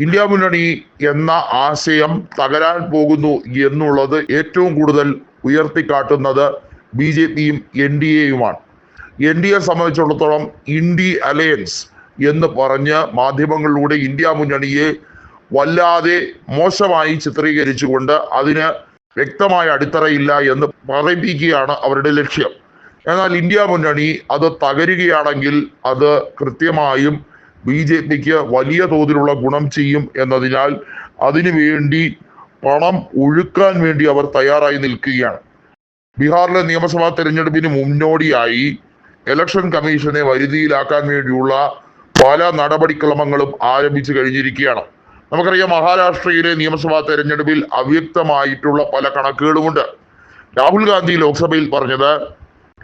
India മുന്നണി എന്ന ആശയം തകരാൻ പോകുന്നു എന്നുള്ളത് ഏറ്റവും കൂടുതൽ ഉയർത്തിക്കാട്ടുന്നത് ബി ജെ പിയും എൻ ഡി എയുമാണ്. എൻ ഡി എ സംബന്ധിച്ചിടത്തോളം ഇന്ത്യ അലയൻസ് എന്ന് പറഞ്ഞ് മാധ്യമങ്ങളിലൂടെ ഇന്ത്യ മുന്നണിയെ വല്ലാതെ മോശമായി ചിത്രീകരിച്ചുകൊണ്ട് അതിന് വ്യക്തമായ അടിത്തറയില്ല എന്ന് പറയിപ്പിക്കുകയാണ് അവരുടെ ലക്ഷ്യം. എന്നാൽ ഇന്ത്യ മുന്നണി അത് തകരുകയാണെങ്കിൽ അത് കൃത്യമായും ബി ജെ പിക്ക് വലിയ തോതിലുള്ള ഗുണം ചെയ്യും എന്നതിനാൽ അതിനു വേണ്ടി പണം ഒഴുക്കാൻ വേണ്ടി അവർ തയ്യാറായി നിൽക്കുകയാണ്. ബീഹാറിലെ നിയമസഭാ തെരഞ്ഞെടുപ്പിന് മുന്നോടിയായി ഇലക്ഷൻ കമ്മീഷനെ വരുതിയിലാക്കാൻ വേണ്ടിയുള്ള പല നടപടിക്രമങ്ങളും ആരംഭിച്ചു കഴിഞ്ഞിരിക്കുകയാണ്. നമുക്കറിയാം മഹാരാഷ്ട്രയിലെ നിയമസഭാ തെരഞ്ഞെടുപ്പിൽ അവ്യക്തമായിട്ടുള്ള പല കണക്കുകളുമുണ്ട്. രാഹുൽ ഗാന്ധി ലോക്സഭയിൽ പറഞ്ഞത്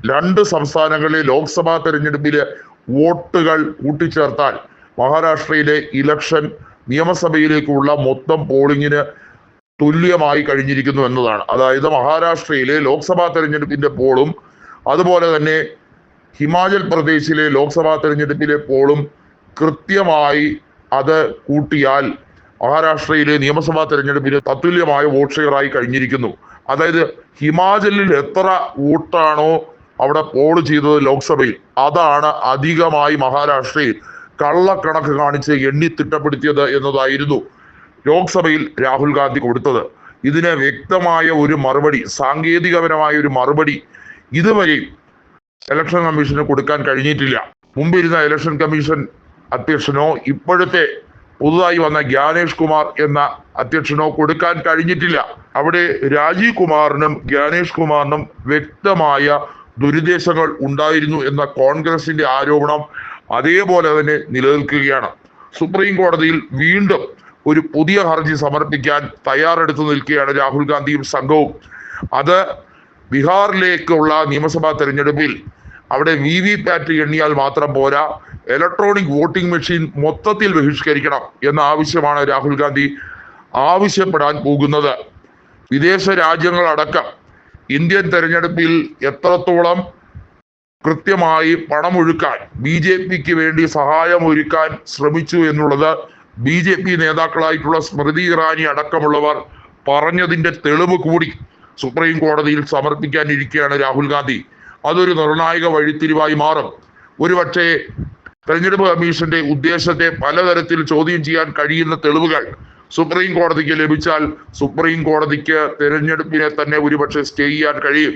രണ്ട് സംസ്ഥാനങ്ങളിലെ ലോക്സഭാ തെരഞ്ഞെടുപ്പിലെ വോട്ടുകൾ കൂട്ടിച്ചേർത്താൽ മഹാരാഷ്ട്രയിലെ ഇലക്ഷൻ നിയമസഭയിലേക്കുള്ള മൊത്തം പോളിംഗിന് തുല്യമായി കഴിഞ്ഞിരിക്കുന്നു എന്നതാണ്. അതായത് മഹാരാഷ്ട്രയിലെ ലോക്സഭാ തെരഞ്ഞെടുപ്പിന്റെ പോളും അതുപോലെ തന്നെ ഹിമാചൽ പ്രദേശിലെ ലോക്സഭാ തെരഞ്ഞെടുപ്പിലെ പോളും കൃത്യമായി അത് കൂട്ടിയാൽ മഹാരാഷ്ട്രയിലെ നിയമസഭാ തെരഞ്ഞെടുപ്പിന് തത്തുല്യമായ വോട്ട് ഷെയറായി കഴിഞ്ഞിരിക്കുന്നു. അതായത് ഹിമാചലിൽ എത്ര വോട്ടാണോ അവിടെ പോൾ ചെയ്തത് ലോക്സഭയിൽ അതാണ് അധികമായി മഹാരാഷ്ട്രയിൽ കള്ളക്കണക്ക് കാണിച്ച് എണ്ണി തിട്ടപ്പെടുത്തിയത് എന്നതായിരുന്നു ലോക്സഭയിൽ രാഹുൽ ഗാന്ധി കൊടുത്തത്. ഇതിന് വ്യക്തമായ ഒരു മറുപടി സാങ്കേതികപരമായ ഒരു മറുപടി ഇതുവരെയും ഇലക്ഷൻ കമ്മീഷന് കൊടുക്കാൻ കഴിഞ്ഞിട്ടില്ല. മുമ്പിരുന്ന ഇലക്ഷൻ കമ്മീഷൻ അധ്യക്ഷനോ ഇപ്പോഴത്തെ പുതുതായി വന്ന ജ്ഞാനേഷ് കുമാർ എന്ന അധ്യക്ഷനോ കൊടുക്കാൻ കഴിഞ്ഞിട്ടില്ല. അവിടെ രാജീവ് കുമാറിനും ജ്ഞാനേഷ് കുമാറിനും വ്യക്തമായ ദുരുദ്ദേശങ്ങൾ ഉണ്ടായിരുന്നു എന്ന കോൺഗ്രസിന്റെ ആരോപണം അതേപോലെ തന്നെ നിലനിൽക്കുകയാണ്. സുപ്രീം കോടതിയിൽ വീണ്ടും ഒരു പുതിയ ഹർജി സമർപ്പിക്കാൻ തയ്യാറെടുത്തു നിൽക്കുകയാണ് രാഹുൽ ഗാന്ധിയും സംഘവും. അത് ബീഹാറിലേക്കുള്ള നിയമസഭാ തെരഞ്ഞെടുപ്പിൽ അവിടെ വി വി പാറ്റ് എണ്ണിയാൽ മാത്രം പോരാ. ഇലക്ട്രോണിക് വോട്ടിംഗ് മെഷീൻ മൊത്തത്തിൽ ബഹിഷ്കരിക്കണം എന്ന ആവശ്യമാണ് രാഹുൽ ഗാന്ധി ആവശ്യപ്പെടാൻ പോകുന്നത്. വിദേശ രാജ്യങ്ങളടക്കം ഇന്ത്യൻ തെരഞ്ഞെടുപ്പിൽ എത്രത്തോളം കൃത്യമായി പണമൊഴുക്കാൻ ബി ജെ പിക്ക് വേണ്ടി സഹായമൊരുക്കാൻ ശ്രമിച്ചു എന്നുള്ളത് ബി ജെ പി നേതാക്കളായിട്ടുള്ള സ്മൃതി ഇറാനി അടക്കമുള്ളവർ പറഞ്ഞതിന്റെ തെളിവ് കൂടി സുപ്രീം കോടതിയിൽ സമർപ്പിക്കാനിരിക്കുകയാണ് രാഹുൽ ഗാന്ധി. അതൊരു നിർണായക വഴിത്തിരിവായി മാറും. ഒരുപക്ഷെ തെരഞ്ഞെടുപ്പ് കമ്മീഷന്റെ ഉദ്ദേശത്തെ പലതരത്തിൽ ചോദ്യം ചെയ്യാൻ കഴിയുന്ന തെളിവുകൾ സുപ്രീം കോടതിക്ക് ലഭിച്ചാൽ സുപ്രീം കോടതിക്ക് തെരഞ്ഞെടുപ്പിനെ തന്നെ ഒരുപക്ഷെ സ്റ്റേ ചെയ്യാൻ കഴിയും.